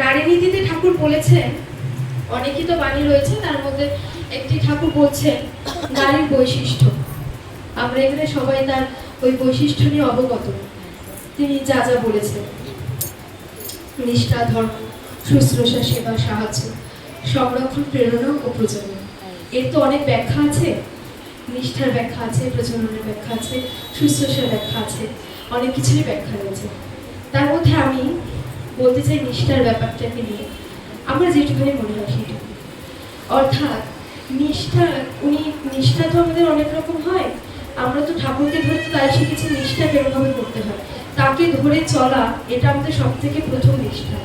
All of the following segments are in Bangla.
নারী নীতিতে ঠাকুর বলেছেন, অনেকই তো বাণী রয়েছে, তার মধ্যে একটি ঠাকুর বলছেন, নারীর বৈশিষ্ট্য। আমরা এখানে সবাই তার ওই বৈশিষ্ট্য নিয়ে অবগত। তিনি যা যা বলেছেন। নিষ্ঠা, ধর্ম, শুশ্রূষা, সেবা, সাহায্য, সংরক্ষণ, প্রেরণা ও প্রজনন এর তো অনেক ব্যাখ্যা আছে। নিষ্ঠার ব্যাখ্যা আছে প্রজননের ব্যাখ্যা আছে, শুশ্রূষার ব্যাখ্যা আছে, অনেক কিছুরই ব্যাখ্যা রয়েছে। তার মধ্যে আমি বলতে চাই নিষ্ঠার ব্যাপারটাকে নিয়ে। আমার যেটুকুনি মনে হয় সেটুকু। অর্থাৎ নিষ্ঠা, উনি, নিষ্ঠা তো আমাদের অনেক রকম হয়। আমরা তো ঠাকুরকে ধরে তো তাই শিখেছি নিষ্ঠা কেরমভাবে করতে হয়। তাকে ধরে চলা, এটা আমাদের সব থেকে প্রথম নিষ্ঠা।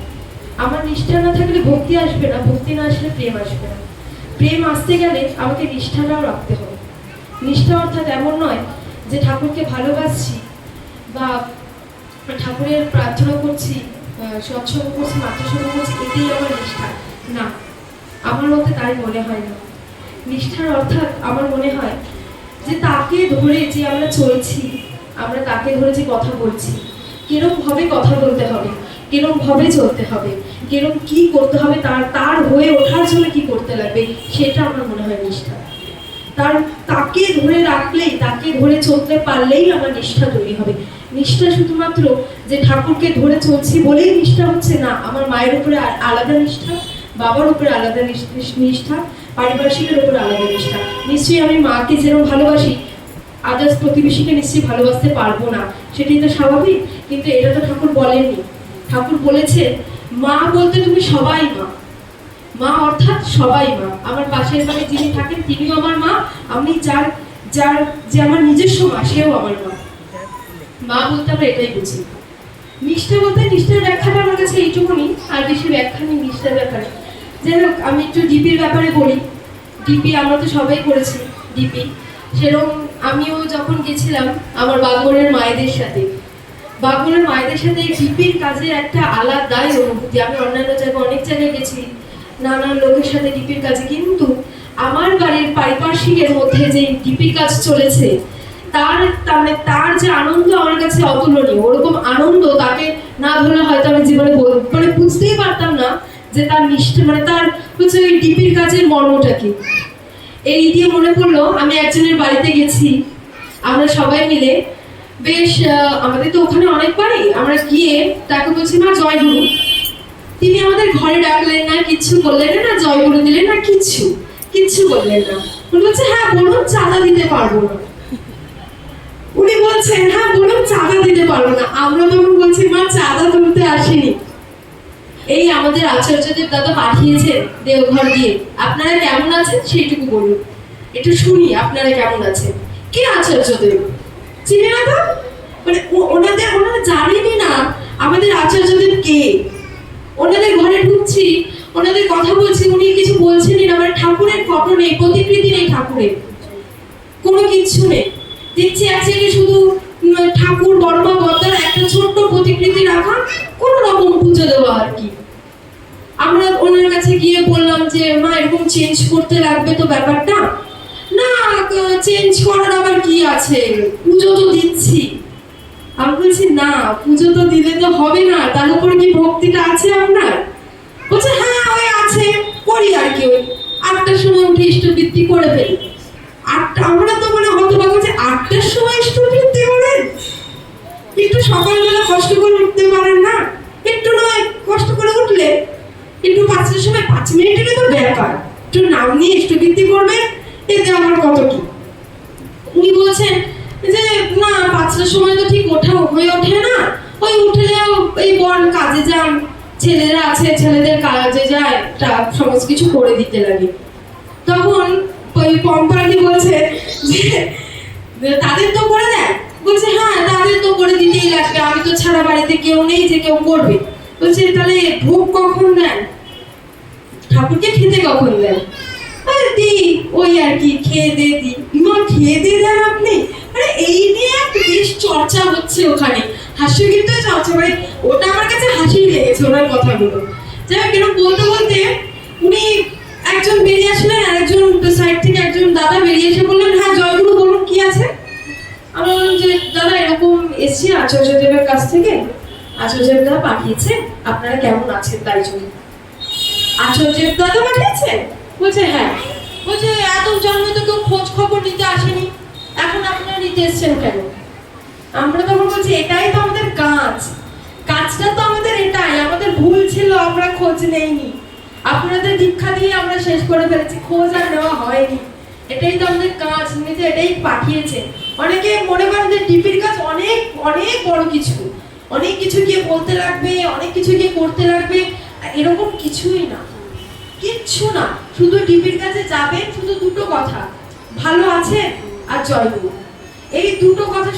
আমার নিষ্ঠা না থাকলে ভক্তি আসবে না, ভক্তি না আসলে প্রেম আসবে না। প্রেম আসতে গেলে আমাকে নিষ্ঠাটাও রাখতে হবে। নিষ্ঠা অর্থাৎ এমন নয় যে ঠাকুরকে ভালোবাসছি বা ঠাকুরের প্রার্থনা করছি সৎসঙ্গ করছি মাতৃসঙ্গ করছি এটাই আমার নিষ্ঠা। না, আমার মতে তাই মনে হয় না। নিষ্ঠার অর্থাৎ আমার মনে হয় যে তাকে ধরে যে আমরা চলছি, আমরা তাকে ধরে যে কথা বলছি, কিরম ভাবে কথা বলতে হবে, কিরম ভাবে চলতে হবে, কিরম কি করতে হবে, তার তার হয়ে ওঠার জন্য কি করতে লাগবে, সেটা আমার মনে হয় নিষ্ঠা। তার তাকে ধরে রাখলেই, তাকে ধরে চলতে পারলেই আমার নিষ্ঠা তৈরি হবে। নিষ্ঠা শুধুমাত্র যে ঠাকুরকে ধরে চলছি বলেই নিষ্ঠা হচ্ছে না, আমার মায়ের উপরে আলাদা নিষ্ঠা, বাবার উপরে আলাদা নিষ্ঠা, পারিপার্শ্বিকের উপরে আলাদা নিষ্ঠা। নিশ্চয়ই আমি মাকে যেরকম ভালোবাসি আদার্স প্রতিবেশীকে নিশ্চয়ই ভালোবাসতে পারব না, সেটাই তো স্বাভাবিক। কিন্তু এটা তো ঠাকুর বলেননি। ঠাকুর বলেছে মা বলতে তুমি সবাই মা। মা অর্থাৎ সবাই মা। আমার পাশের বাড়ি যিনি থাকেন, তিনিও আমার মা। আমি যার যার যে আমার নিজস্ব মা, সেও আমার মা। মা বলতে আমরা এটাই বুঝি। নিষ্ঠা বলতে নিষ্ঠার ব্যাখ্যাটা আমার কাছে এইটুকুনি, আর বেশি ব্যাখ্যা নেই নিষ্ঠার ব্যাপারে। যাই হোক, আমি একটু ডিপির ব্যাপারে বলি। ডিপি আমরা তো সবাই করেছি, ডিপি। সেরকম আমিও যখন গেছিলাম আমার বাগবনের মায়েদের সাথে। বাগবনের মায়েদের সাথে ডিপির কাজের একটা আলাদাই অনুভূতি। আমি অন্যান্য জায়গায় অনেক জায়গায় গেছি। নানান লোকের সাথে ডিপির কাজে, কিন্তু আমার বাড়ির পারিপার্শ্বিকের মধ্যে যে ডিপির কাজ চলেছে, তার মানে তার যে আনন্দ আমার কাছে অতুলনীয়, ওরকম আনন্দ তাকে না ধরে হয়তো আমি জীবনে মানে বুঝতেই পারতাম না যে তার নিষ্ঠ মানে তার হচ্ছে ওই ডিপির কাজের মর্মটা কি। এই দিয়ে মনে পড়ল, আমি একজনের বাড়িতে গেছি, আমরা সবাই মিলে। বেশ আমাদের তো ওখানে অনেক বাড়ি, আমরা গিয়ে তাকে বলছি, মা জয় গুরু তিনি আমাদের ঘরে ডাকলেন না, কিচ্ছু বললেন না, জয় গুরু দিলেন না, কিচ্ছু কিচ্ছু বললেন না। উনি বলছে হ্যাঁ বলুন, চাঁদা দিতে পারব না। উনি বলছেন হ্যাঁ বলুন, চাঁদা দিতে পারব না। আমরা তখন বলছি, মা, চাঁদা তুলতে আসেনি। এই আমাদের আচার্যদেব দাদা পাঠিয়েছেন দেওঘর দিয়ে। আপনারা কেমন আছেন সেইটুকু বলুন। একটু শুনি, আপনারা কেমন আছেন? কে আচার্যদেব চিনে না তো? মানে ও- ওনাদের ওনারা জানেনই না আমাদের আচার্যদেব কে ওনাদের ঘরে ঢুকছি ওনাদের কথা বলছি উনি কিছু বলছেনই না মানে ঠাকুরের ফটো নেই, প্রতিকৃতি নেই ঠাকুরের। কোনো কিচ্ছু নেই। দেখছি এক সাইডে শুধু ঠাকুর, বর্মা বর্দার একটা ছোট্ট প্রতিকৃতি রাখা, কোন রকম পুজো দেওয়া আর কি। আমরা ওনার কাছে গিয়ে বললাম যে, মা, এরকম চেঞ্জ করতে লাগবে তো ব্যাপারটা? না চেঞ্জ করার আবার কি আছে? পুজো তো দিচ্ছি। আমি বলছি, না, পুজো তো দিলে তো হবে না, তার উপর কি ভক্তিটা আছে আপনার বলছে হ্যাঁ ওই আছে করি আর কি ওই আটটার সময় উঠে ইষ্টবৃত্তি করে ফেলি। আটটা আমরা তো মানে হতবাক হচ্ছে আটটার সময় ইষ্টবৃত্তি করেন একটু সকালবেলা কষ্ট করে উঠতে পারেন না। একটু নয়, কষ্ট করে উঠলে একটু পাঁচটার সময় পাঁচ মিনিটের তো ব্যাপার। একটু নাম নিয়ে ইষ্টবৃত্তি করবেন এতে আমার কত কি? উনি বলছেন যে, না, পাঁচটার সময় তো ঠিক ওঠা হয়ে ওঠে না। ওই উঠলেও এই বন কাজে যান। ছেলেরা আছে, ছেলেদের কাজে যায়। সমস্ত কিছু করে দিতে লাগে। তখন ওই পম্পানি বলছে যে তাদের তো করে দেয়। বলছে হ্যাঁ তাদের তো করে দিতেই লাগবে। আমি তো ছাড়া বাড়িতে কেউ নেই যে কেউ করবে। বলছে, তাহলে ভোগ কখন দেন? ঠাকুরকে খেতে কখন দেন? আরে দি, ওই আর কি, খেয়ে দে দি। মা, খেয়ে দিয়ে দেন আপনি? আরে, এই নিয়ে বেশ চর্চা হচ্ছে ওখানে। হাস্য কিন্তু চর্চা মানে ওটা আমার কাছে হাসি লেগেছে ওনার কথাগুলো। যাই হোক, এরকম বলতে বলতে উনি একজন বেরিয়ে আসলেন আর একজন সাইড থেকে একজন দাদা বেরিয়ে এসে বললেন হ্যাঁ জয়গুরু বলুন কি আছে আমি বললাম যে দাদা এরকম এসছি আচার্য দেবের কাছ থেকে। আচার্যদা পাঠিয়েছে, আপনারা কেমন আছেন তাই জন্য। আচার্যদা তো পাঠিয়েছে বলছে হ্যাঁ। বলছে, এত জন্ম তো কেউ খোঁজ খবর নিতে আসেনি। এখন আপনারা নিতে এসছেন কেন? আমরা তখন বলছি, এটাই তো আমাদের কাজ। কাজটা তো আমাদের এটাই। আমাদের ভুল ছিল, আমরা খোঁজ নেইনি। আপনাদের দীক্ষা দিয়ে আমরা শেষ করে ফেলেছি। খোঁজ আর নেওয়া হয়নি। এটাই তো আমাদের কাজ নিতে এটাই পাঠিয়েছে অনেকে মনে করেন যে ডিপির কাজ অনেক অনেক বড় কিছু। অনেক কিছু গিয়ে বলতে লাগবে, অনেক কিছু গিয়ে করতে লাগবে এরকম কিছুই না। কিচ্ছু না। শুধু ডিপির কাছে যাবেন, শুধু দুটো কথা, ভালো আছে আর জয় এই দুটো কথা